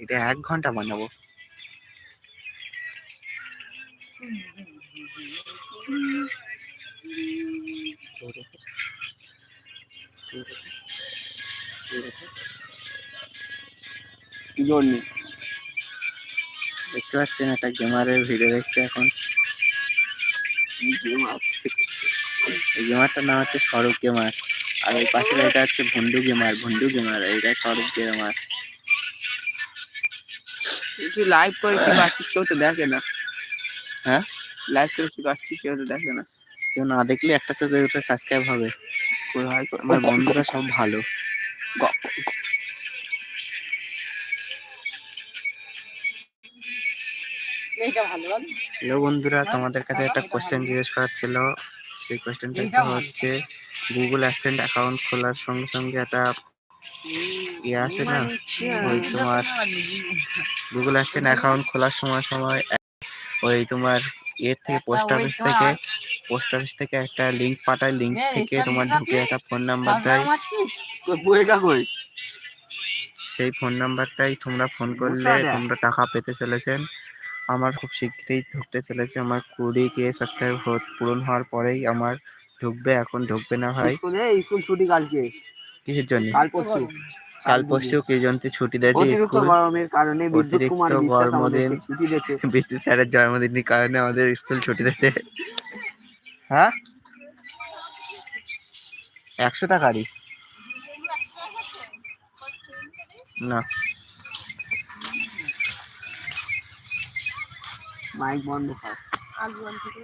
এটা এক ঘণ্টা বানাবো কি জন্যে দেখতে পাচ্ছেন একটা গেমারের ভিডিও দেখছে এখন। এই গেমারটার নাম হচ্ছে স্বরূপ গেমার। আর ওই পাশের এটা হচ্ছে ভন্ডু গেমার ভন্ডু গেমার এইটা স্বরূপ গেমার। লাইভ করে কি পাচ্ছিস কেউ তো দেখে না। হ্যাঁ? লাইভ করে কি পাচ্ছিস কেউ তো দেখে না। কেউ না দেখলে একটা সাথে দুটো সাবস্ক্রাইব হবে। আমার বন্ধুরা সব ভালো। হ্যালো বন্ধুরা তোমাদের কাছে একটা কোশ্চেন জিজ্ঞেস করার ছিল। সেই কোশ্চেনটা হচ্ছে গুগল অ্যাসেন্ট অ্যাকাউন্ট খোলার সঙ্গে সঙ্গে একটা ইয়ে আছে না? ওই তোমার গুগল অ্যাসেন্ট অ্যাকাউন্ট খোলার সময় সময় ওই তোমার এর থেকে পোস্ট অফিস থেকে পোস্ট অফিস থেকে একটা লিংক পাঠায়। লিংক থেকে তোমার ঢুকে একটা ফোন নাম্বার দেয় সেই ফোন নাম্বারটাই তোমরা ফোন করলে তোমরা টাকা পেতে চলেছেন। আমার খুব শীঘ্রই ঢুকতে চলেছে। আমার কুড়ি কে সাবস্ক্রাইব পূরণ হওয়ার পরেই আমার ঢুকবে এখন ঢুকবে না ভাই। স্কুল ছুটি কালকে। কিসের জন্য? কাল পরশু। কাল পরশু কি জন্যে ছুটি দিয়েছে স্কুল? গরমের কারণে বিদ্যুৎ কুমার বিশ্বাস গরমের আমাদেরকে দিন। ছুটি দিয়েছে। বিদ্যুৎ স্যারের জন্মদিনের কারণে আমাদের স্কুল ছুটি দিয়েছে। হ্যাঁ? একশো টাকারই? না। মাইক বন্ধ কর।